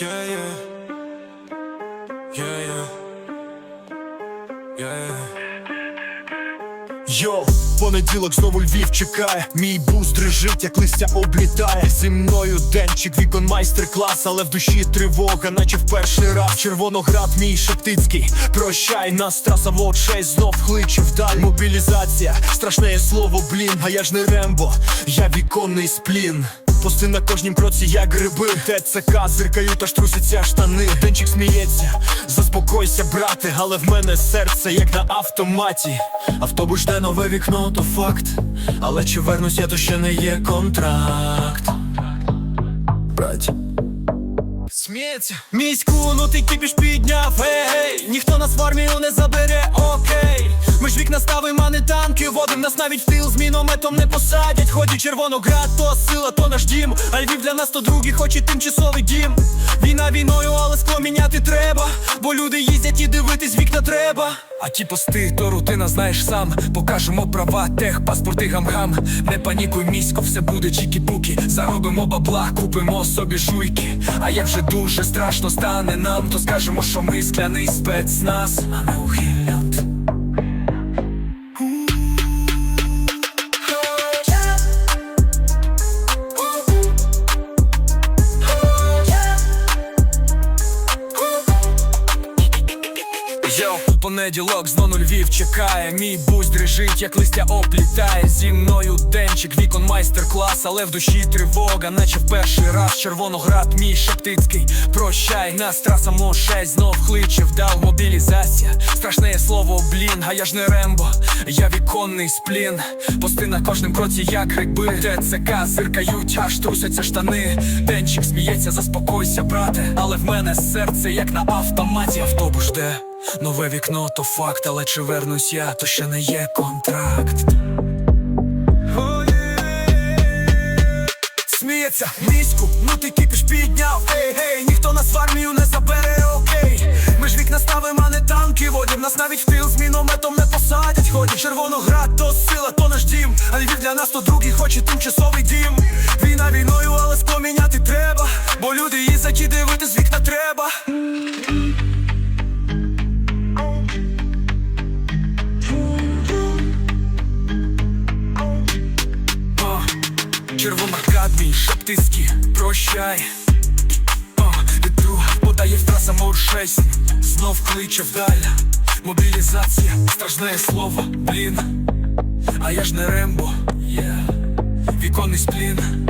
Yeah, yeah. Yeah, yeah. Yeah, yeah. Йоу, понеділок знову Львів чекає. Мій бус дрижить, як листя облітає. Зі мною денчик, вікон майстер-клас, але в душі тривога, наче в перший раз. Червоноград, мій Шептицький. Прощай, нас траса в очей знов кличе вдаль. Мобілізація, страшне слово, блін. А я ж не Рембо, я віконний сплін. Пости на кожнім кроці, як гриби. ТЦК, зиркають, аж трусяться штани. Денчик сміється, заспокойся, брате, але в мене серце, як на автоматі. Автобус жде нове вікно, то факт. Але чи вернусь я, то ще не є контракт. Брать. Сміється. Міську, ну ти кіпіш підняв, гей Ніхто нас в армію не забере, окей Ми ж вікна ставимо, а не танки Водим. Нас навіть в тил з мінометом не посадять. Ході Червоноград, то сила, то наш дім. А Львів для нас то другий, хоч і тимчасовий дім. Війна війною, але скло міняти треба. Бо люди їздять і дивитись вікна треба. А ті пости, то рутина знаєш сам. Покажемо права, тех, паспорти гам-гам. Не панікуй місько, все буде чікі-пукі. Заробимо бабла, купимо собі жуйки. А як вже дуже страшно стане нам То скажемо, що ми скляний спецназ. А не ухилянт понеділок знову Львів чекає. Мій бус дрижить, як листя оплітає. Зі мною денчик, вікон майстер-клас Але в душі тривога, наче в перший раз Червоноград, мій Шептицький. Прощай, нас траса Мо-6 Знов кличе, вдав мобілізація. Страшне слово, блін, а я ж не Рембо Я віконний сплін. Пости на кожним кроці, як гриби ТЦК зиркають, аж трусяться штани. Денчик сміється, заспокойся, брате. Але в мене серце, як на автоматі. Автобус жде Нове вікно то факт, але чи вернусь я, то ще не є контракт. Сміється, міську, ну ти кіпіш підняв, ей, гей, ніхто нас в армію не забере, окей. Ми ж вікна ставимо, а не танки водім, нас навіть тил з мінометом не посадять. Ході Червоноград, то сила, то наш дім. А Львів для нас то другий, хоч і тимчасовий дім. Війна Червоноград мій шептицький, прощай. О, Вітру подає втраса траса Мор-6 Знов кличе вдаль. Мобілізація, страшне слово, блін. А я ж не Рембо, yeah. Віконний сплін